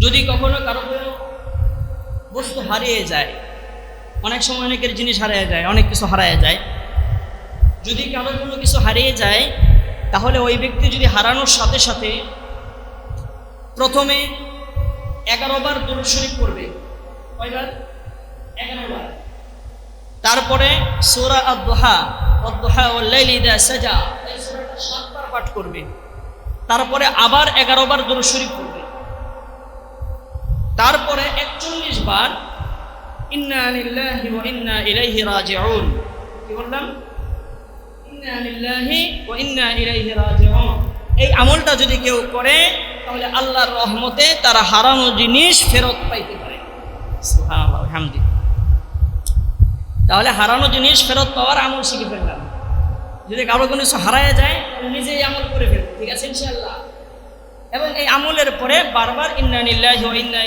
যদি কখনো কারও কোনো বস্তু হারিয়ে যায়, অনেক সময় অনেকের জিনিস হারিয়ে যায়, অনেক কিছু হারিয়ে যায়। যদি কারও কোনো কিছু হারিয়ে যায়, তাহলে ওই ব্যক্তি যদি হারানোর সাথে সাথে প্রথমে এগারো বার দুরূদ শরীফ পড়বে। কয়বার? এগারো বার। তারপরে সোরা আদ-দুহা ওয়াদ-দুহা ওয়াল-লাইলি ইযা সাজা সাতবার পাঠ করবে। তারপরে আবার এগারো বার দুরূদ শরীফ পড়বে। তারপরে একচল্লিশ বার ইন্না লিল্লাহি ওয়া ইন্না ইলাইহি রাজিউন। কি বললাম? ইন্না লিল্লাহি ইন্না ইলাইহি রাজিউন। এই আমলটা যদি কেউ করে, তাহলে আল্লাহর রহমতে তারা হারানো জিনিস ফেরত পাইতে পারে। সুবহানাল্লাহ হামদি তাহলে হারানো জিনিস ফেরত পাওয়ার আমল শিখে ফেললাম। যদি কারও কোনো কিছু হারায় যায় নিজেই আমল করে ফেলব। ঠিক আছে, ইনশাআল্লাহ। এবং এই আমলের পরে বারবার ইন্না নিল্লাহি ওয়া ইন্না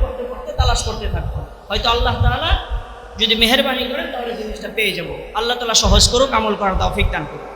করতে করতে তালাশ করতে থাকব। হয়তো আল্লাহ তালা যদি মেহরবানি করেন তাহলে জিনিসটা পেয়ে যাব। আল্লাহ তালা সহজ করুক, আমল করার তৌফিক দান করুক।